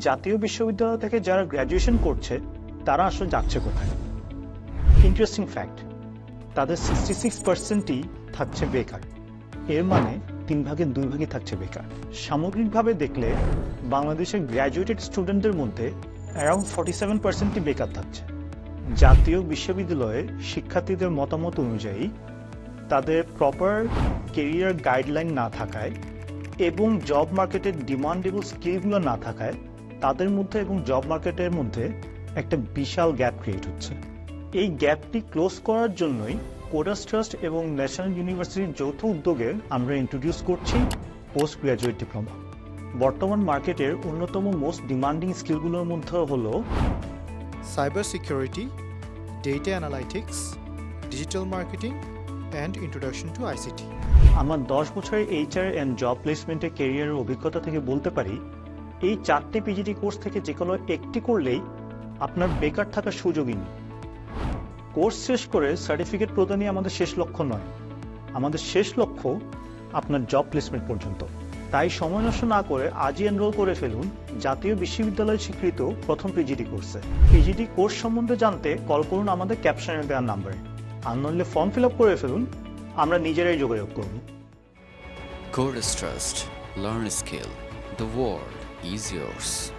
জাতীয় বিশ্ববিদ্যালয় থেকে যারা গ্র্যাজুয়েশন করছে, তারা আসলে যাচ্ছে কোথায়? ইন্টারেস্টিং ফ্যাক্ট তাদের সিক্সটি সিক্স পার্সেন্টই থাকছে বেকার। এর মানে তিন ভাগের দুই ভাগই থাকছে বেকার। সামগ্রিকভাবে দেখলে বাংলাদেশের গ্র্যাজুয়েটেড স্টুডেন্টদের মধ্যে অ্যারাউন্ড ফর্টি সেভেন পার্সেন্টই বেকার থাকছে। জাতীয় বিশ্ববিদ্যালয়ে শিক্ষার্থীদের মতামত অনুযায়ী, তাদের প্রপার কেরিয়ার গাইডলাইন না থাকায় এবং জব মার্কেটের ডিমান্ডেবল স্কিলগুলো না থাকায় তাদের মধ্যে এবং জব মার্কেটের মধ্যে একটা বিশাল গ্যাপ ক্রিয়েট হচ্ছে এই গ্যাপটি ক্লোজ করার জন্যই কোডাস ট্রাস্ট এবং ন্যাশনাল ইউনিভার্সিটির যৌথ উদ্যোগে আমরা ইন্ট্রোডিউস করছি পোস্ট গ্র্যাজুয়েট ডিপ্লোমা বর্তমান মার্কেটের অন্যতম মোস্ট ডিমান্ডিং স্কিলগুলোর মধ্যে হল হলো cybersecurity, data analytics, digital marketing, and introduction to ICT. আমার দশ বছরের এইচআর অ্যান্ড জব প্লেসমেন্টের কেরিয়ারের অভিজ্ঞতা থেকে বলতে পারি এই চারটে পিজিটি কোর্স থেকে যে কোনো একটি করলেই আপনার বেকার থাকার সুযোগই নেই। কোর্স শেষ করে সার্টিফিকেট প্রদানই আমাদের শেষ লক্ষ্য নয়। আমাদের শেষ লক্ষ্য আপনার জব প্লেসমেন্ট পর্যন্ত। তাই সময় নষ্ট না করে আজই এনরোল করে ফেলুন জাতীয় বিশ্ববিদ্যালয় স্বীকৃত প্রথম পিজিটি কোর্সে পিজিটি কোর্স সম্বন্ধে জানতে কল করুন আমাদের ক্যাপশনে দেওয়ার নাম্বারে আর নইলে ফর্ম ফিল আপ করে ফেলুন, আমরা নিজেরাই যোগাযোগ করব। Chorus Trust. Learn skill. The world is yours.